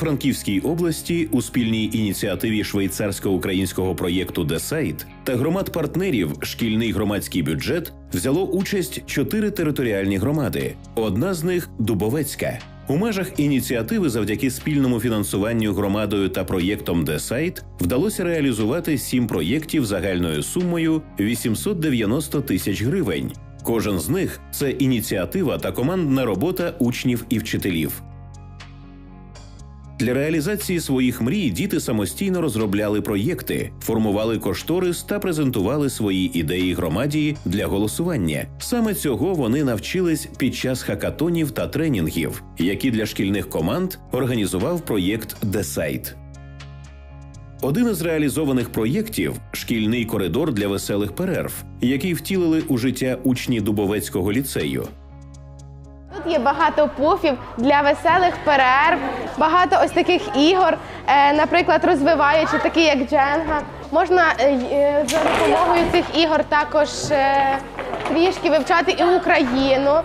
Івано-Франківській області у спільній ініціативі швейцарсько-українського проєкту Десайт та громад партнерів шкільний громадський бюджет взяло участь чотири територіальні громади. Одна з них Дубовецька. У межах ініціативи, завдяки спільному фінансуванню громадою та проєктом Десайт, вдалося реалізувати сім проєктів загальною сумою 890 тисяч гривень. Кожен з них це ініціатива та командна робота учнів і вчителів. Для реалізації своїх мрій діти самостійно розробляли проєкти, формували кошторис та презентували свої ідеї громаді для голосування. Саме цього вони навчились під час хакатонів та тренінгів, які для шкільних команд організував проєкт Десайт. Один із реалізованих проєктів шкільний коридор для веселих перерв, який втілили у життя учні Дубовецького ліцею. Тут є багато пуфів для веселих перерв, багато ось таких ігор, е, наприклад, розвиваючи, такі як дженга. Можна е, е, за допомогою цих ігор також трішки вивчати і Україну.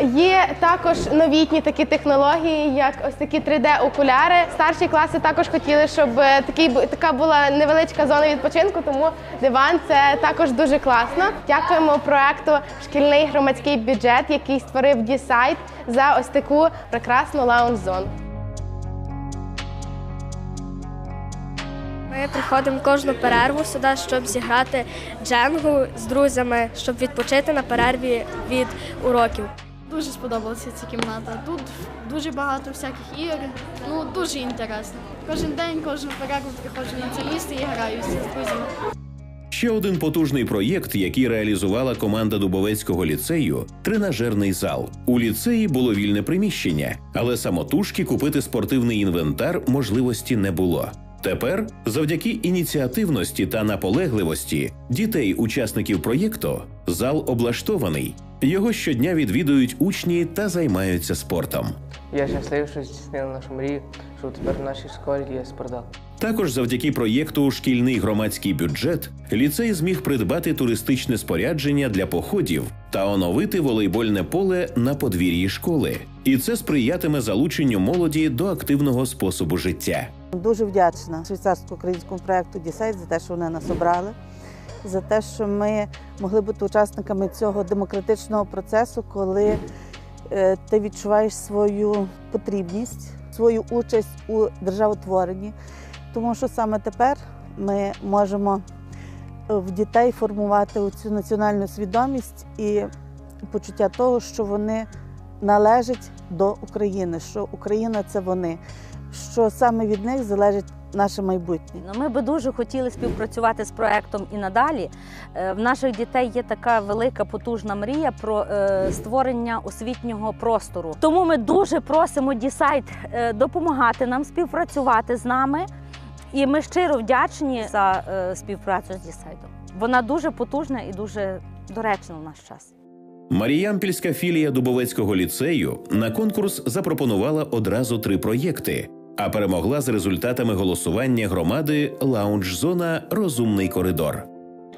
Є також новітні такі технології, як ось такі 3D-окуляри. Старші класи також хотіли, щоб е, такий така була невеличка зона відпочинку, тому диван це також дуже класно. Дякуємо проекту Шкільний громадський бюджет, який створив Дісайт за ось таку прекрасну лаунж-зону. Ми приходимо кожну перерву сюди, щоб зіграти дженгу з друзями, щоб відпочити на перерві від уроків. Дуже сподобалася ця кімната. Тут дуже багато всяких ігор. Ну дуже інтересно. Кожен день, кожну перерву приходжу на це місце і граюся з друзями. Ще один потужний проєкт, який реалізувала команда Дубовецького ліцею тренажерний зал. У ліцеї було вільне приміщення, але самотужки купити спортивний інвентар можливості не було. Тепер, завдяки ініціативності та наполегливості дітей, учасників проєкту, зал облаштований. Його щодня відвідують учні та займаються спортом. Я щасливий, що здійснили нашу мрію, що тепер в нашій школі є спортзал. Також завдяки проєкту Шкільний громадський бюджет ліцей зміг придбати туристичне спорядження для походів та оновити волейбольне поле на подвір'ї школи. І це сприятиме залученню молоді до активного способу життя. Дуже вдячна швейцарсько-українському проєкту Дісайт за те, що вони нас обрали, за те, що ми могли бути учасниками цього демократичного процесу, коли е, ти відчуваєш свою потрібність, свою участь у державотворенні. Тому що саме тепер ми можемо е, в дітей формувати цю національну свідомість і почуття того, що вони належать до України, що Україна це вони, що саме від них залежить наше майбутнє. Ну, Ми би дуже хотіли співпрацювати з проектом і надалі. Е, В наших дітей є така велика потужна мрія про е, створення освітнього простору. Тому ми дуже просимо Дісайт е, допомагати нам співпрацювати з нами. І ми щиро вдячні за співпрацю з Дісайтом. Вона дуже потужна і дуже доречна в наш час. Маріямпільська філія Дубовецького ліцею на конкурс запропонувала одразу три проєкти, а перемогла з результатами голосування громади лаунж-зона Розумний коридор.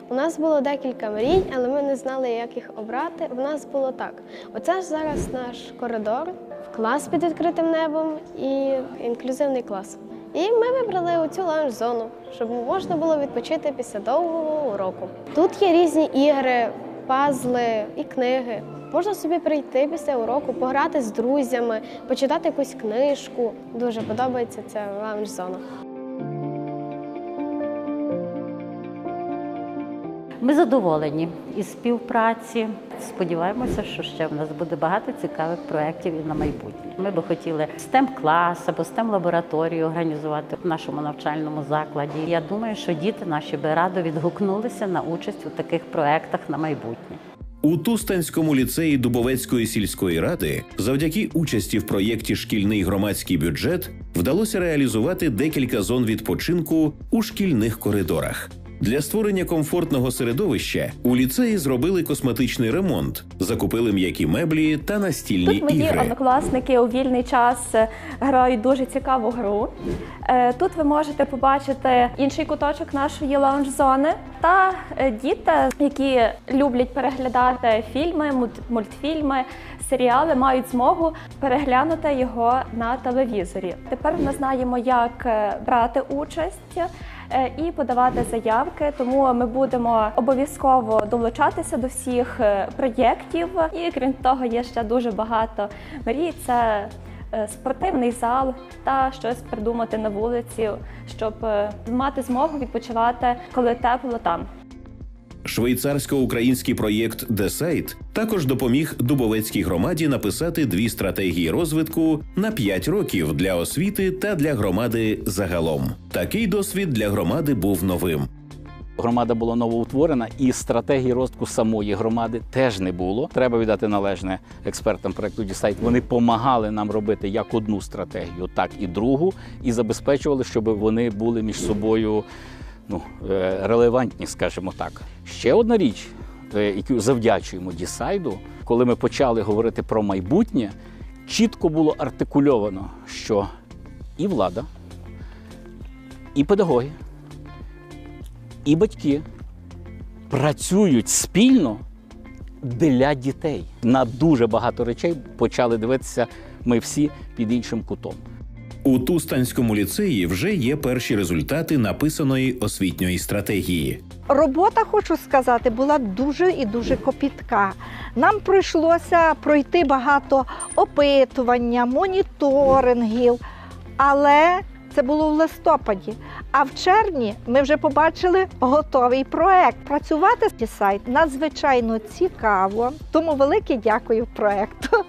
У нас було декілька мрій, але ми не знали, як їх обрати. В нас було так: оце ж зараз наш коридор, клас під відкритим небом і інклюзивний клас. І ми вибрали оцю лаунж-зону, щоб можна було відпочити після довгого уроку. Тут є різні ігри, пазли і книги. Можна собі прийти після уроку, пограти з друзями, почитати якусь книжку. Дуже подобається ця лаунж-зона. Ми задоволені із співпраці. Сподіваємося, що ще в нас буде багато цікавих проєктів і на майбутнє. Ми би хотіли stem клас або stem лабораторію організувати в нашому навчальному закладі. Я думаю, що діти наші би радо відгукнулися на участь у таких проєктах на майбутнє. У Тустанському ліцеї Дубовецької сільської ради завдяки участі в проєкті Шкільний громадський бюджет вдалося реалізувати декілька зон відпочинку у шкільних коридорах. Для створення комфортного середовища у ліцеї зробили косметичний ремонт, закупили м'які меблі та настільні Тут мої ігри. однокласники у вільний час е, грають дуже цікаву гру. Е, Тут ви можете побачити інший куточок нашої лаунж-зони та е, діти, які люблять переглядати фільми, мульт- мультфільми, серіали мають змогу переглянути його на телевізорі. Тепер ми знаємо, як брати участь. Е, І подавати заявки, тому ми будемо обов'язково долучатися до всіх е, проєктів. І крім того, є ще дуже багато мрій. Це е, спортивний зал та щось придумати на вулиці, щоб мати змогу відпочивати, коли тепло там. Швейцарсько-український проєкт Десайт також допоміг Дубовецькій громаді написати дві стратегії розвитку на 5 років для освіти та для громади загалом. Такий досвід для громади був новим. Громада була новоутворена, і стратегії розвитку самої громади теж не було. Треба віддати належне експертам проекту Дісайт. Вони допомагали нам робити як одну стратегію, так і другу, і забезпечували, щоб вони були між собою ну, е, релевантні, скажімо так. Ще одна річ, е, яку завдячуємо Дісайду, коли ми почали говорити про майбутнє, чітко було артикульовано, що і влада, і педагоги, і батьки працюють спільно для дітей. На дуже багато речей почали дивитися ми всі під іншим кутом. У Тустанському ліцеї вже є перші результати написаної освітньої стратегії. Робота, хочу сказати, була дуже і дуже копітка. Нам прийшлося пройти багато опитування, моніторингів, але це було в листопаді. А в червні ми вже побачили готовий проект. Працювати сайт надзвичайно цікаво. Тому велике дякую проекту.